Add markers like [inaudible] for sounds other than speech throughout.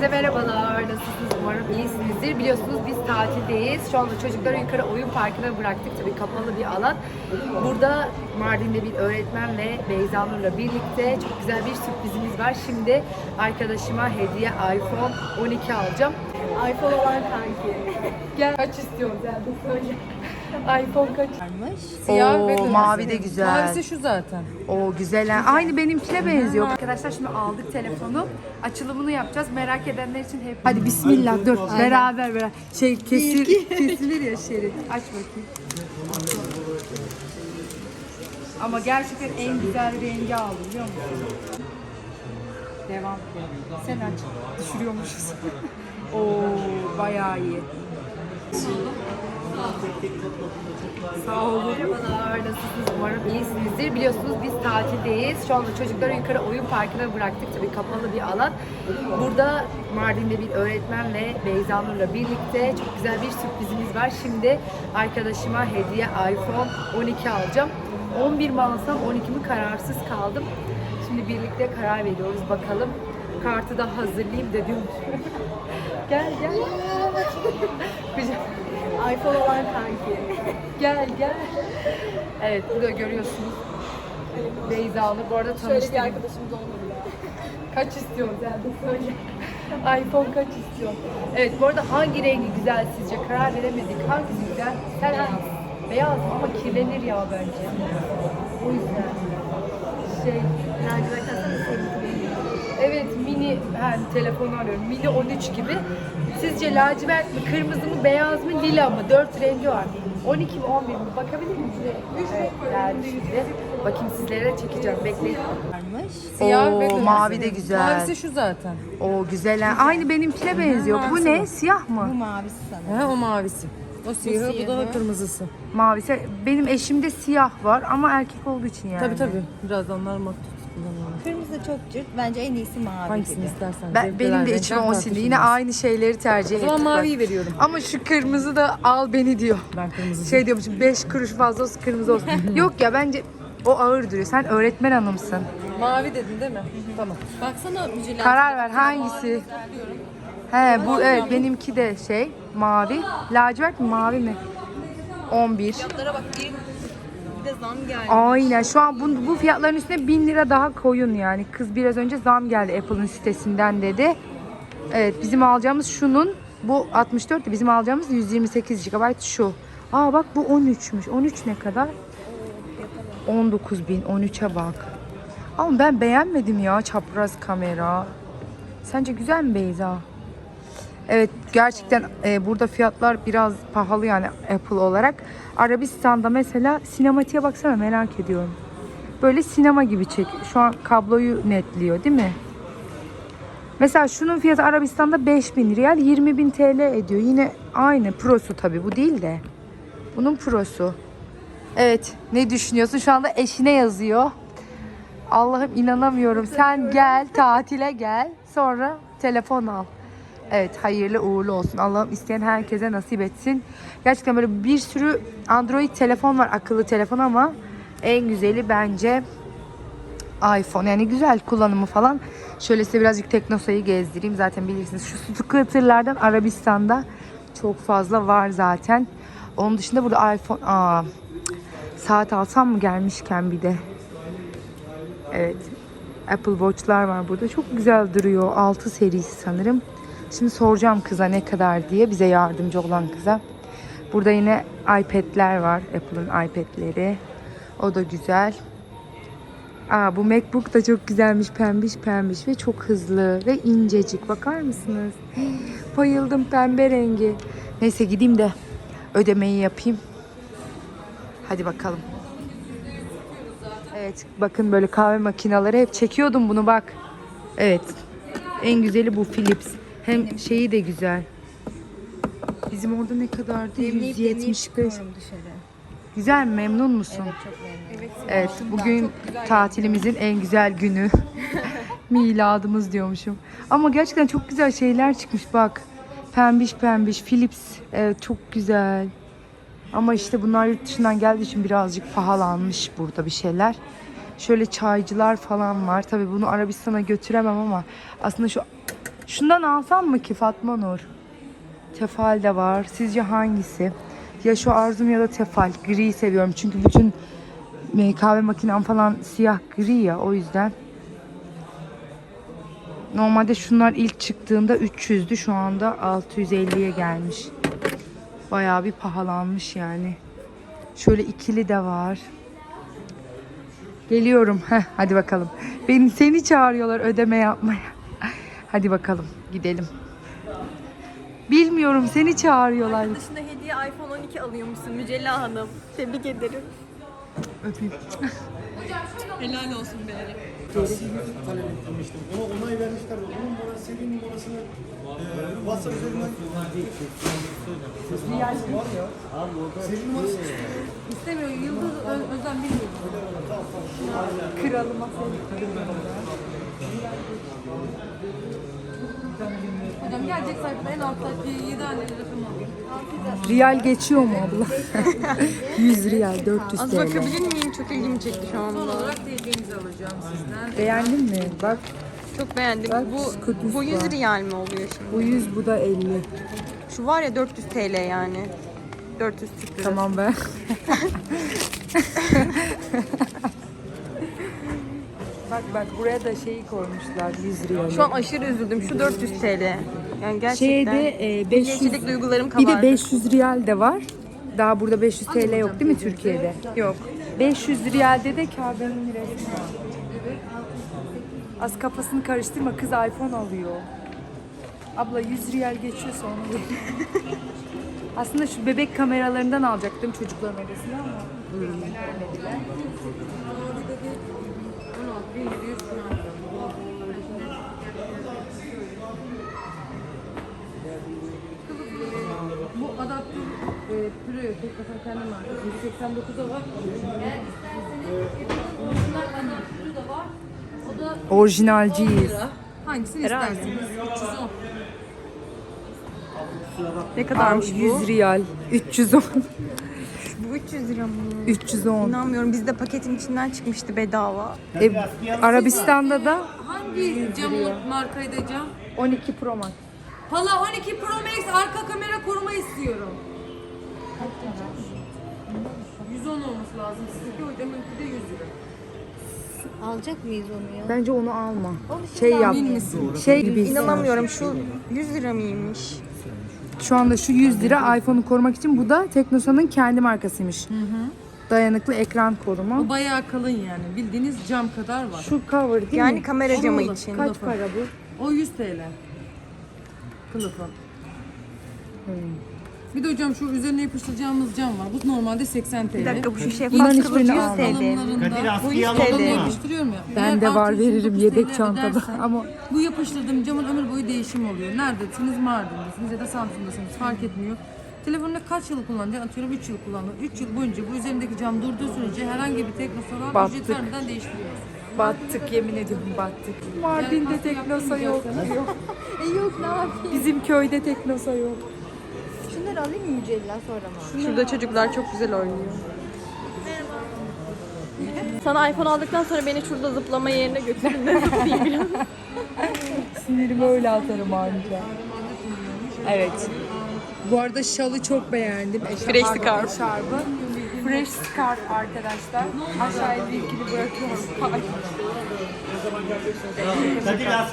Herkese merhabalar. Nasılsınız? Umarım iyisinizdir. Biliyorsunuz biz tatildeyiz. Şu anda çocukları yukarı oyun parkına bıraktık. Tabii kapalı bir alan. Burada Mardin'de bir öğretmen ve Beyza Nur'la birlikte çok güzel bir sürprizimiz var. Şimdi arkadaşıma hediye iPhone 12 alacağım. iPhone olan kanki. Gel. Kaç istiyorsun de söyle. iPhone kaç? Siyah Oo, ve kırmızı. mavi de güzel. Mavisi şu zaten. O güzel. ha. Aynı benimkine benziyor. Arkadaşlar şimdi aldık telefonu. Açılımını yapacağız. Merak edenler için hep. Hadi bismillah dur. Beraber beraber. Şey kesil, [laughs] kesilir ya şerit. Aç bakayım. Ama gerçekten en güzel rengi aldım biliyor musun? Devam. Sen aç. Düşürüyormuşuz. [laughs] Oo bayağı iyi. Sağ olun. Merhabalar, nasılsınız? Umarım iyisinizdir. Biliyorsunuz biz tatildeyiz. Şu anda çocukları yukarı oyun parkına bıraktık. Tabii kapalı bir alan. Burada Mardin'de bir öğretmen ve Beyza Nur'la birlikte çok güzel bir sürprizimiz var. Şimdi arkadaşıma hediye iPhone 12 alacağım. 11 mi alsam 12 mi kararsız kaldım. Şimdi birlikte karar veriyoruz. Bakalım kartı da hazırlayayım dedim. [laughs] gel gel. Kucak- iPhone olan kanki. gel gel. Evet burada görüyorsunuz. Beyza Nur bu arada tanıştım. Şöyle bir arkadaşımız olmadı. Kaç istiyorsun de söyle. iPhone kaç istiyorsun? Evet bu arada hangi rengi güzel sizce? Karar veremedik. Hangisi güzel? Sen hangisi? Beyaz ama kirlenir ya bence. O yüzden. Şey, Lacivert aslında. Evet mini ben telefonu arıyorum. Mini 13 gibi. Sizce lacivert mi, kırmızı mı, beyaz mı, lila mı? Dört rengi var. 12 mi, 11 mi? Bakabilir miyim? Evet, geldi şimdi. Bakayım sizlere çekeceğim. Bekleyin. Siyah Oo, ve kırmızı. mavi de güzel. Mavisi şu zaten. O güzel. ha. Aynı benimkine benziyor. Bu ne? Siyah mı? Bu mavisi sana. He o mavisi. O siyahı, bu da siyahı. kırmızısı. Mavisi. Benim eşimde siyah var ama erkek olduğu için yani. Tabii tabii. Biraz da onlar maktut Kırmızı çok cırt. Bence en iyisi mavi Hangisini gibi. istersen. Ben, benim de renkler içime o farklı şimdi. Yine aynı şeyleri tercih O ettik. zaman bak. maviyi veriyorum. Ama şu kırmızı da al beni diyor. Ben kırmızı. Şey diyormuş 5 kuruş fazla olsun kırmızı olsun. [laughs] Yok ya bence o ağır duruyor. Sen öğretmen hanımsın. Mavi dedin değil mi? Tamam. Baksana mücadele. Karar ver hangisi? He bu evet benimki de şey mavi. Lacivert mi mavi mi? 11. Fiyatlara bak. Bir, bir de zam geldi. Aynen şu an bu, bu fiyatların üstüne 1000 lira daha koyun yani. Kız biraz önce zam geldi Apple'ın sitesinden dedi. Evet bizim alacağımız şunun bu 64 de bizim alacağımız 128 GB şu. Aa bak bu 13'müş. 13 ne kadar? 19 bin. 13'e bak. Ama ben beğenmedim ya çapraz kamera. Sence güzel mi Beyza? Evet gerçekten e, burada fiyatlar biraz pahalı yani Apple olarak. Arabistan'da mesela sinematiğe baksana merak ediyorum. Böyle sinema gibi çek. Şu an kabloyu netliyor değil mi? Mesela şunun fiyatı Arabistan'da 5000 riyal 20 bin TL ediyor. Yine aynı prosu tabii bu değil de. Bunun prosu. Evet ne düşünüyorsun? Şu anda eşine yazıyor. Allah'ım inanamıyorum. Sen gel tatile gel. Sonra telefon al. Evet hayırlı uğurlu olsun. Allah'ım isteyen herkese nasip etsin. Gerçekten böyle bir sürü Android telefon var. Akıllı telefon ama en güzeli bence iPhone. Yani güzel kullanımı falan. Şöyle size birazcık Teknosa'yı gezdireyim. Zaten bilirsiniz. Şu scooterlardan Arabistan'da çok fazla var zaten. Onun dışında burada iPhone... Aa, saat alsam mı gelmişken bir de. Evet. Apple Watch'lar var burada. Çok güzel duruyor. 6 serisi sanırım. Şimdi soracağım kıza ne kadar diye. Bize yardımcı olan kıza. Burada yine iPad'ler var. Apple'ın iPad'leri. O da güzel. Aa, bu MacBook da çok güzelmiş. Pembiş pembiş ve çok hızlı ve incecik. Bakar mısınız? [gasps] Bayıldım pembe rengi. Neyse gideyim de ödemeyi yapayım. Hadi bakalım. Evet bakın böyle kahve makineleri hep çekiyordum bunu bak. Evet. En güzeli bu Philips. Hem şeyi de güzel. Bizim orada ne kadardı? Demleyip demleyip 175. çıkıyorum dışarı. Güzel mi? memnun musun? Evet çok memnunum. Evet, bugün tatilimizin en güzel günü. [laughs] Miladımız diyormuşum. Ama gerçekten çok güzel şeyler çıkmış bak. Pembiş pembiş Philips. Evet çok güzel. Ama işte bunlar yurt dışından geldiği için birazcık pahalanmış burada bir şeyler. Şöyle çaycılar falan var. Tabii bunu Arabistan'a götüremem ama aslında şu Şundan alsam mı ki Fatma Nur? Tefal de var. Sizce hangisi? Ya şu Arzum ya da Tefal. Gri seviyorum çünkü bütün e, kahve makinem falan siyah gri ya o yüzden. Normalde şunlar ilk çıktığında 300'dü. Şu anda 650'ye gelmiş. Bayağı bir pahalanmış yani. Şöyle ikili de var. Geliyorum. [laughs] Heh, hadi bakalım. Beni seni çağırıyorlar ödeme yapmaya. Hadi bakalım gidelim. Bilmiyorum seni çağırıyorlar. Dışında hediye iPhone 12 alıyormuşsun Mücella Hanım. Tebrik ederim. Öpeyim. Helal olsun be. talep etmiştim. Ona onay vermişler. Onun bana seri numarasını e, WhatsApp üzerinden seri numarası İstemiyor. Yıldız Ö- Özlem bilmiyor. Kralıma Hocam gelecek sayfada en alttaki 7 haneli rakam alıyor. Riyal geçiyor mu abla? [laughs] 100 riyal 400 Az TL. bakabilir miyim? Çok ilgimi çekti şu Son anda. olarak TC'mizi alacağım sizden. Beğendin mi? Bak Çok beğendim. Bak, Bu, Scootus bu 100 var. riyal mi oluyor şimdi? bu 100 bu da 50. Şu var ya 400 TL yani. 400 Türk lirası. Tamam ben. [laughs] bak buraya da şeyi koymuşlar 100 riyal. Şu an aşırı üzüldüm. Şu 400 TL. Yani gerçekten. Şeyde e, 500 Milliyetçilik duygularım bir kabardı. de 500 riyal de var. Daha burada 500 TL yok değil mi Türkiye'de? Yok. 500 riyalde de Kabe'nin resmi var. Az kafasını karıştırma kız iPhone alıyor. Abla 100 riyal geçiyorsa onu [laughs] ver. Aslında şu bebek kameralarından alacaktım çocukların odasına ama vermediler. Tek kasan kendi markası. 189'a var. Eğer isterseniz orijinal adaptörü de var. O da 10 Orijinalciyiz. lira. Hangisini Herhalde. isterseniz? 310. Ne kadarmış bu? 100 riyal. 310. Bu 300 lira mı? 310. İnanmıyorum. Bizde paketin içinden çıkmıştı bedava. E, Arabistan'da da Hangi cam markaydı cam? 12 Pro Max. Pala 12 Pro Max arka kamera koruma istiyorum. 110 olması lazım. Sizinki hocamınki de 100 lira. Alacak mıyız onu ya? Bence onu alma. Şey yap. Şey gibi. İnanamıyorum. Şu 100 lira mıymış? Şu anda şu 100 lira iPhone'u korumak için bu da Teknosa'nın kendi markasıymış. Dayanıklı ekran koruma. Bu bayağı kalın yani. Bildiğiniz cam kadar var. Şu cover değil Yani mi? kamera camı Olmalı. için. Kaç para bu? O 100 TL. Kılıfı. Bir de hocam şu üzerine yapıştıracağımız cam var. Bu normalde 80 TL. Bir dakika bu şu Bunların şeffaf kılıf hiçbirini 100 alma. TL. Kalınlarında Bu 100 Onu TL. yapıştırıyorum ya. Eğer Ben de var 639 veririm yedek çantada ama Bu yapıştırdığım camın ömür boyu değişim oluyor. Neredesiniz? Mardin'desiniz ya da Samsun'dasınız. Fark etmiyor. Telefonunu kaç yıl kullanacaksın? Atıyorum 3 yıl kullandın. 3 yıl boyunca bu üzerindeki cam durduğu sürece herhangi bir teknosalar Battık. ücret vermeden değiştiriyoruz. battık yemin ediyorum battık. Mardin'de Teknosa yok. yok. [laughs] E yok ne yapayım? Bizim köyde Teknosa yok. Şunları alayım mı Mücella sonra mı? Şurada çocuklar çok güzel oynuyor. Sana iPhone aldıktan sonra beni şurada zıplama yerine götürün de zıplayayım biraz. [laughs] Sinirimi öyle atarım anca. Evet. Bu arada şalı çok beğendim. Fresh scarf. Eşarbı. Fresh scarf arkadaşlar. Aşağıya linkini bırakıyorum.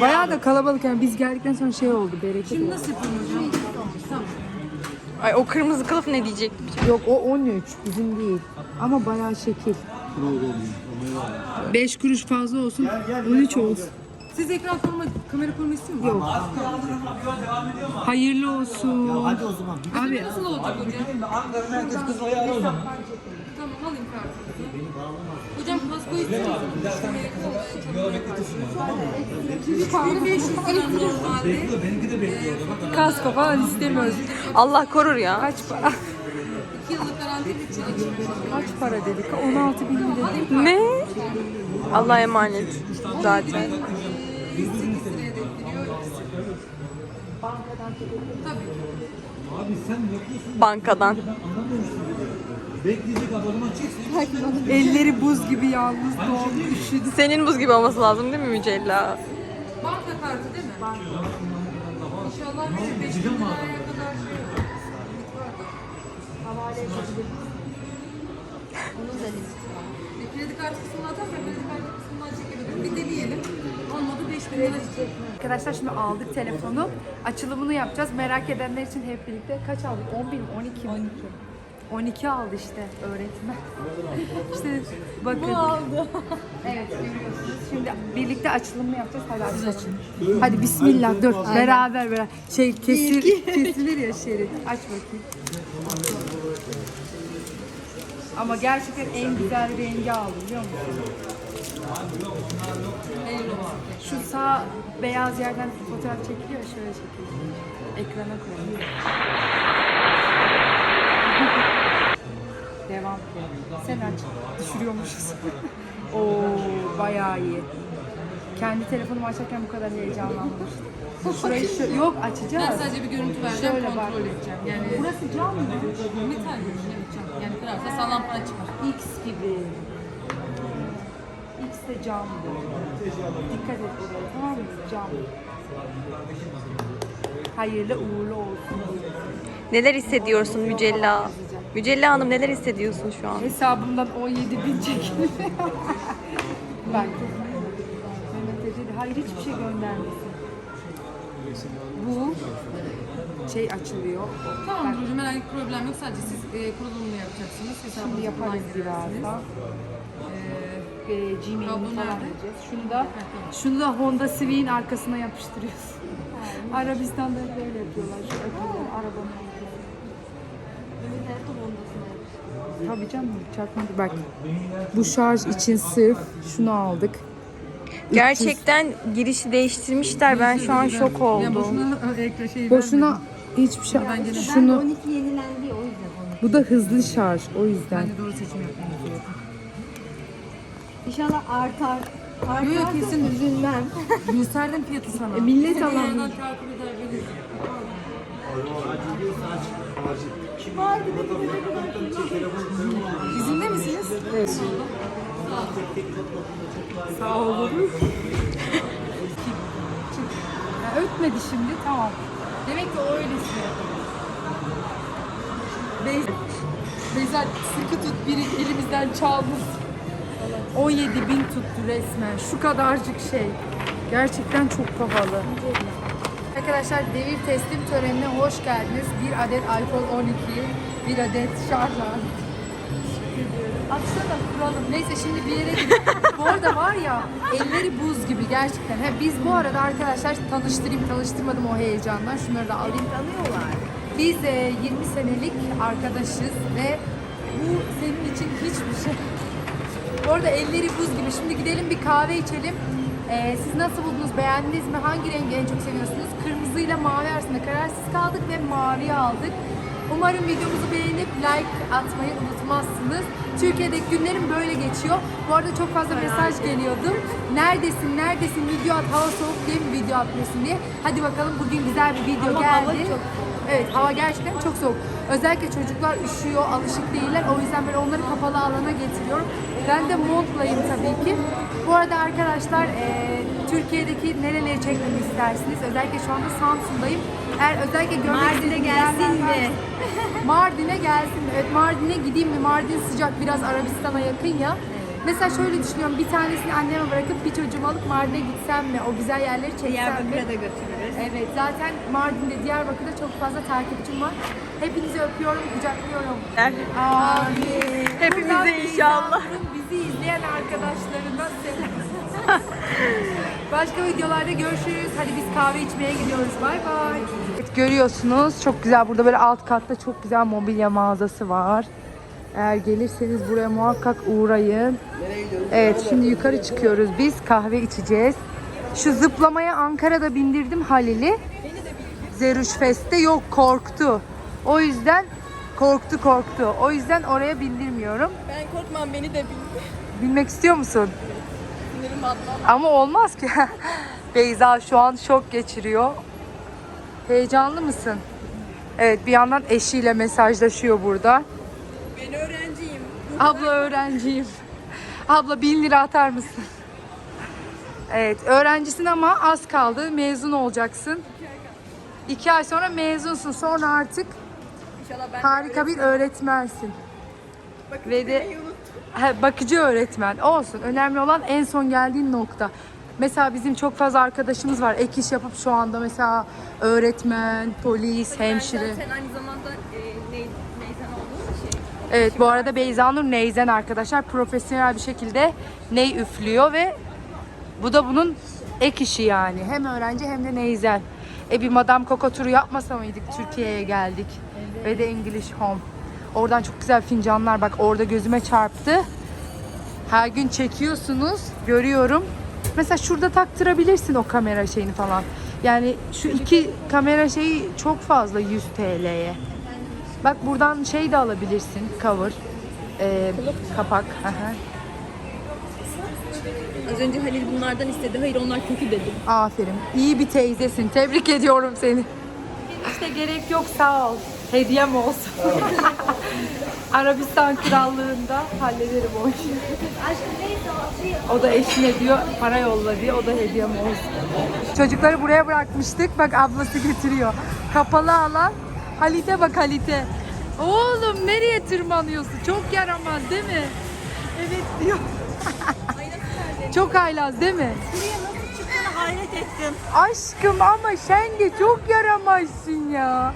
Bayağı da kalabalık yani biz geldikten sonra şey oldu bereket Şimdi oldu. nasıl? Tamam. Ay o kırmızı kılıf ne diyecektim? Yok o 13 bizim değil. Ama bayağı şekil. 5 kuruş fazla olsun. 13 olsun. Siz ekran koruma, kamera koruma istiyor musunuz? Yok. Hayırlı olsun. Hadi o zaman. Abi Nasıl olacak hocam? Tamam alayım kartınızı. Hocam kasko istiyor musunuz? 1500 lira normalde. kasko falan istemiyoruz. Allah korur ya. Kaç para? 2 yıllık garanti 3 yıl için. Kaç para dedik? 16 bin mi dedik? Ne? Allah'a emanet zaten. 108 liraya denk geliyor. Bankadan. Elleri buz gibi yalnız doğum üşüdü. Senin buz gibi olması lazım değil mi Mücella? Banka kartı değil mi? E, kredi kartı kısmını atarsan kredi kartı kısmından çekebilirim. Bir deneyelim. Olmadı 5000 lira çekecek. Arkadaşlar şimdi aldık telefonu. Açılımını yapacağız. Merak edenler için hep birlikte kaç aldık? 11 mi? 12 mi? 12. 12 aldı işte öğretmen. [laughs] işte bakın. Bu aldı. [laughs] evet görüyorsunuz. Şimdi birlikte açılımını yapacağız. Hadi açalım. Hadi bismillah dur. Beraber beraber. Şey kesil, [laughs] kesilir ya şerit. Aç bakayım. Ama gerçekten en güzel rengi aldım biliyor musun? Şu sağ beyaz yerden fotoğraf çekiliyor şöyle çekiliyor. Ekrana koyalım. Devam. Sen aç. Düşürüyormuşuz. [laughs] Oo bayağı iyi. Kendi telefonumu açarken bu kadar heyecanlanmıştım. Şurayı şu, yok Ben açacağız. sadece bir görüntü vereceğim, Şöyle bak. kontrol edeceğim. Yani Burası cam mı? metal görünüyor, evet, cam. Yani kırarsa sağlam para çıkar. X gibi. X de camdı. Dikkat et oraya tamam mı? Cam. Hayırlı uğurlu olsun. Neler hissediyorsun Mücella? Mücella Hanım neler hissediyorsun şu an? Hesabımdan 17 bin çekildi. [laughs] Bak. Mehmet Ece de hayır hiçbir şey göndermesin. Bu şey açılıyor. Tamam Burcu'cum herhangi bir problem yok. Sadece siz e, kurulumunu yapacaksınız. Şimdi Hesabınızı yaparız falan gireceksiniz. birazdan. Ee, e, Gmail'ini Kablo falan nerede? vereceğiz. Şunu da, şunu da Honda Civic'in arkasına yapıştırıyorsun. [laughs] Arabistan'da hep böyle yapıyorlar. Şu akıllı arabanın. Tabii canım çarpmadı. Bak bu şarj için sırf şunu aldık. Gerçekten girişi değiştirmişler. Ben şu an şok oldum. boşuna şey hiçbir şey. Şunu 12 yenilendi o yüzden onu. bu da hızlı şarj o yüzden. Bence doğru seçim gerekiyor. İnşallah artar. Artar Yok, yok, kesin. üzülmem. Gösterdim fiyatı sana. E, millet Bir eder verir. İzinde misiniz? Evet. Sağ olun. ya, ötmedi şimdi tamam. Demek ki o öylesi. Bey- Beyza sıkı tut biri elimizden çalmış. 17 bin tuttu resmen. Şu kadarcık şey. Gerçekten çok pahalı. Arkadaşlar devir teslim törenine hoş geldiniz. Bir adet iPhone 12, bir adet şarj aleti. Atsana kuralım. Neyse şimdi bir yere gidelim. [laughs] bu arada var ya elleri buz gibi gerçekten. He, biz bu arada arkadaşlar tanıştırayım tanıştırmadım o heyecandan. Şunları da alayım. Tanıyorlar. Biz e, 20 senelik arkadaşız ve bu senin için hiçbir şey. Bu arada elleri buz gibi. Şimdi gidelim bir kahve içelim. Ee, siz nasıl buldunuz? Beğendiniz mi? Hangi rengi en çok seviyorsunuz? Kırmızıyla mavi arasında kararsız kaldık ve mavi aldık. Umarım videomuzu beğenip like atmayı unutmazsınız. Türkiye'deki günlerim böyle geçiyor. Bu arada çok fazla mesaj geliyordu. Neredesin, neredesin, video at, hava soğuk diye mi video atmıyorsun diye. Hadi bakalım bugün güzel bir video Ama geldi. hava çok Evet hava gerçekten çok soğuk. Özellikle çocuklar üşüyor, alışık değiller. O yüzden ben onları kapalı alana getiriyorum. Ben de montlayım tabii ki. Bu arada arkadaşlar eee, Türkiye'deki nereleri çekmemi istersiniz? Özellikle şu anda Samsun'dayım. Eğer özellikle görmek [laughs] Mardin'e gelsin mi? Mardin'e gelsin mi? Evet Mardin'e gideyim mi? Mardin sıcak biraz Arabistan'a yakın ya. Mesela şöyle düşünüyorum bir tanesini anneme bırakıp bir çocuğumu alıp Mardin'e gitsem mi? O güzel yerleri çeksem mi? Diyarbakır'a da götürürüz. Evet zaten Mardin'de, Diyarbakır'da çok fazla takipçim var. Hepinizi öpüyorum, kucaklıyorum. Amin. Hepimize Buradan inşallah. Beyza'nın Bizi izleyen arkadaşlarına selam. [laughs] Başka videolarda görüşürüz. Hadi biz kahve içmeye gidiyoruz. Bay bay. Evet, görüyorsunuz çok güzel. Burada böyle alt katta çok güzel mobilya mağazası var. Eğer gelirseniz buraya muhakkak uğrayın. Evet şimdi yukarı çıkıyoruz biz. Kahve içeceğiz. Şu zıplamaya Ankara'da bindirdim Halil'i. Zeruş Fest'te yok korktu. O yüzden korktu korktu. O yüzden oraya bindirmiyorum. Ben korkmam beni de bil. Bilmek istiyor musun? Ama olmaz ki. [laughs] Beyza şu an şok geçiriyor. Heyecanlı mısın? Evet bir yandan eşiyle mesajlaşıyor burada. Ben öğrenciyim. Abla öğrenciyim. [laughs] Abla bin lira atar mısın? Evet öğrencisin ama az kaldı. Mezun olacaksın. İki ay sonra mezunsun. Sonra artık İnşallah ben harika bir öğretmensin. Ve de He, bakıcı öğretmen olsun. Önemli olan en son geldiğin nokta. Mesela bizim çok fazla arkadaşımız var. Ek iş yapıp şu anda mesela öğretmen, polis, hemşire. Zaten aynı zamanda e, ney, neyzen olduğum için. Evet bu arada Beyza Nur Neyzen arkadaşlar profesyonel bir şekilde ney üflüyor ve bu da bunun ek işi yani. Hem öğrenci hem de neyzen. E bir Madame Coco turu yapmasa mıydık Türkiye'ye geldik. Ve de English Home. Oradan çok güzel fincanlar bak orada gözüme çarptı. Her gün çekiyorsunuz görüyorum. Mesela şurada taktırabilirsin o kamera şeyini falan. Yani şu iki kamera şeyi çok fazla 100 TL'ye. Bak buradan şey de alabilirsin cover. Ee, kapak. Aha. Az önce Halil bunlardan istedi. Hayır onlar kötü dedim. Aferin. İyi bir teyzesin. Tebrik ediyorum seni. İşte gerek yok sağ ol. Hediyem olsun. [laughs] Arabistan krallığında hallederim o işi. O da eşine diyor para yolla diye o da hediyem olsun. Çocukları buraya bırakmıştık. Bak ablası getiriyor. Kapalı alan. Halite bak Halite. Oğlum nereye tırmanıyorsun? Çok yaramaz değil mi? Evet diyor. [laughs] Çok haylaz değil mi? Hayret ettim. Aşkım ama sen de çok yaramazsın ya.